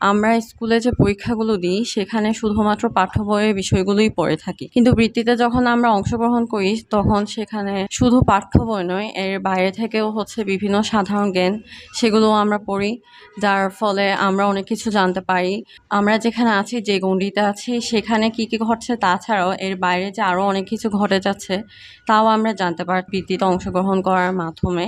আমরা স্কুলে যে পরীক্ষাগুলো দিই, সেখানে শুধুমাত্র পাঠ্য বইয়ের বিষয়গুলোই পড়ে থাকি। কিন্তু বৃত্তিতে যখন আমরা অংশগ্রহণ করি, তখন সেখানে শুধু পাঠ্য বই নয়, এর বাইরে থেকেও হচ্ছে বিভিন্ন সাধারণ জ্ঞান সেগুলোও আমরা পড়ি। যার ফলে আমরা অনেক কিছু জানতে পারি। আমরা যেখানে আছি, যে গণ্ডিতে আছি, সেখানে কি কি ঘটছে তাছাড়াও এর বাইরে যে আরও অনেক কিছু ঘটে যাচ্ছে, তাও আমরা জানতে পারি, বৃত্তিতে অংশগ্রহণ করার মাধ্যমে।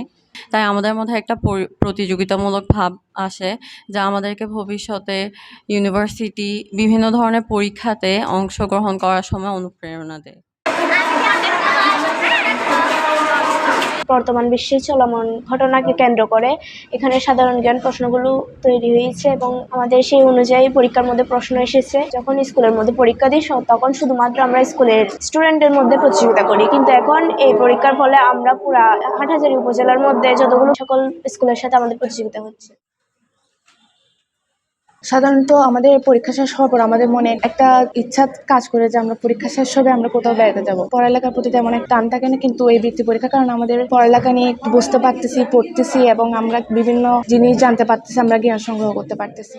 তাই আমাদের মধ্যে একটা পরি- প্রতিযোগিতামূলক ভাব আসে যা আমাদেরকে ভবিষ্যতে ইউনিভার্সিটি বিভিন্ন ধরনের পরীক্ষাতে অংশগ্রহণ করার সময় অনুপ্রেরণা দেয়। বর্তমান বিশ্বে চলমান ঘটনাকে কেন্দ্র করে এখানে সাধারণ জ্ঞান প্রশ্নগুলো তৈরি হয়েছে এবং আমাদের সেই অনুযায়ী পরীক্ষার মধ্যে প্রশ্ন এসেছে। যখন স্কুলের মধ্যে পরীক্ষা দিই তখন শুধুমাত্র আমরা স্কুলের স্টুডেন্টের মধ্যে প্রতিযোগিতা করি। কিন্তু এখন এই পরীক্ষার ফলে আমরা পুরা হাটহাজারি উপজেলার মধ্যে যতগুলো সকল স্কুলের সাথে আমাদের প্রতিযোগিতা হচ্ছে। সাধারণত আমাদের পরীক্ষা শেষ হওয়ার পর আমাদের মনে একটা ইচ্ছা কাজ করে যে আমরা পরীক্ষা শেষ হবে, আমরা কোথাও বেড়াতে যাব। পড়ালেখার প্রতি তেমন একটা টান থাকে না, কিন্তু এই বৃত্তি পরীক্ষা কারণ আমাদের পড়ালেখা নিয়ে বুঝতে পারতেছি, পড়তেছি এবং আমরা বিভিন্ন জিনিস জানতে পারতেছি, আমরা জ্ঞান সংগ্রহ করতে পারতেছি।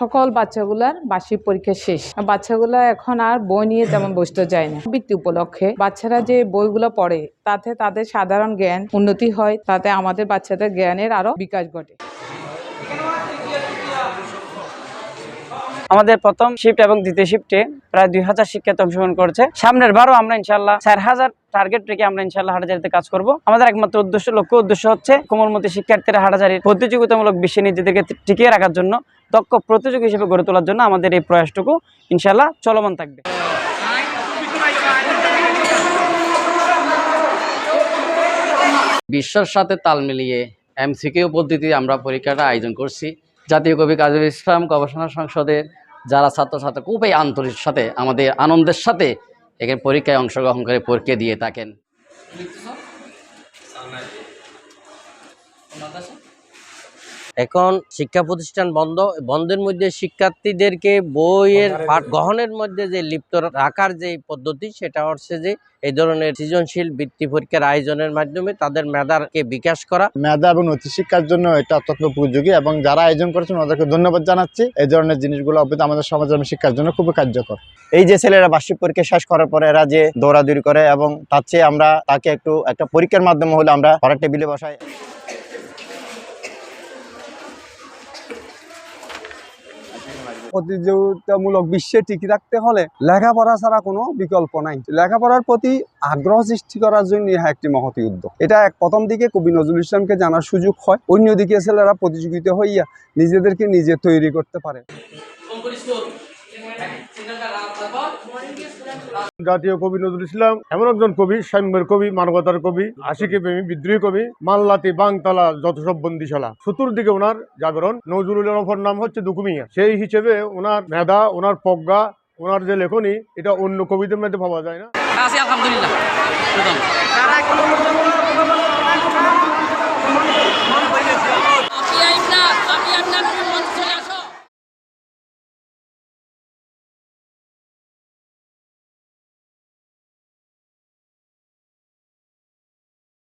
সকল বাচ্চাগুলার বার্ষিক পরীক্ষা শেষ। বাচ্চাগুলো এখন আর বই নিয়ে তেমন বসতে যায় না। বৃত্তি উপলক্ষে বাচ্চারা যে বইগুলো পড়ে, তাতে তাদের সাধারণ জ্ঞান উন্নতি হয়, তাতে আমাদের বাচ্চাদের জ্ঞানের আরও বিকাশ ঘটে। আমাদের প্রথম শিফট এবং দ্বিতীয় শিফটে প্রায় দুই হাজার শিক্ষার্থী অংশগ্রহণ করেছে। সামনের বারও আমরা ইনশাল্লাহ চার হাজার টার্গেট রেখে আমরা ইনশাল্লাহ হাটাজারিতে কাজ করব। আমাদের একমাত্র উদ্দেশ্য, লক্ষ্য উদ্দেশ্য হচ্ছে কোমলমতি শিক্ষার্থীরা হাটাজারির প্রতিযোগিতামূলক বিশ্বে নিজেদেরকে টিকিয়ে রাখার জন্য, দক্ষ প্রতিযোগী হিসেবে গড়ে তোলার জন্য আমাদের এই প্রয়াসটুকু ইনশাল্লাহ চলমান থাকবে। বিশ্বর সাথে তাল মিলিয়ে এমসিকিউ পদ্ধতিতে আমরা পরীক্ষাটা আয়োজন করছি। জাতীয় কবি কাজী ইসলাম গবেষণা সংসদের যারা ছাত্রছাত্র খুবই আন্তরিক সাথে আমাদের আনন্দের সাথে এখানে পরীক্ষায় অংশগ্রহণ করে পরীক্ষা দিয়ে থাকেন। এখন শিক্ষা প্রতিষ্ঠান বন্ধ বন্ধের মধ্যে শিক্ষার্থীদেরকে বইয়ের পাঠ গ্রহণের মধ্যে যে লিপ্ত রাখার যে পদ্ধতি সেটা হচ্ছে যে এই ধরনের সৃজনশীল বৃত্তি পরীক্ষার আয়োজনের মাধ্যমে তাদের মেধাকে বিকাশ করা। মেধা এবং নৈতিক শিক্ষার জন্য এটা অত্যন্ত উপযোগী এবং যারা আয়োজন করেছেন ওদেরকে ধন্যবাদ জানাচ্ছি। এই ধরনের জিনিসগুলো অবশ্যই আমাদের সমাজের শিক্ষার জন্য খুবই কার্যকর। এই যে ছেলেরা বার্ষিক পরীক্ষা শেষ করার পরে এরা যে দৌড়াদৌড়ি করে এবং তার চেয়ে আমরা তাকে একটু একটা পরীক্ষার মাধ্যমে হলে আমরা পরের টেবিলে বসাই। প্রতিযোগিতামূলক বিশ্বে টিকে থাকতে হলে লেখাপড়া ছাড়া কোনো বিকল্প নাই। লেখাপড়ার প্রতি আগ্রহ সৃষ্টি করার জন্য ইহা একটি মহতি উদ্যোগ। এটা এক প্রথম দিকে কবি নজরুল ইসলামকে জানার সুযোগ হয়। অন্যদিকে ছেলেরা প্রতিযোগিতা হইয়া নিজেদেরকে নিজে তৈরি করতে পারে। জাতীয় কবি নজরুল ইসলাম, এমন একজন কবি সাম্যের কবি, মানবতার কবি, আশিকে প্রেমী, বিদ্রোহী কবি, মাল্লাতি বাংতলা, যত সব বন্দিশালা। চতুর্দিকে ওনার জাগরণ। নজরুলের অপর নাম হচ্ছে দুকুমিয়া। সেই হিসেবে ওনার মেধা, ওনার প্রজ্ঞা, ওনার যে লেখনী, এটা অন্য কবিদের মধ্যে পাওয়া যায় না। আলহামদুলিল্লাহ।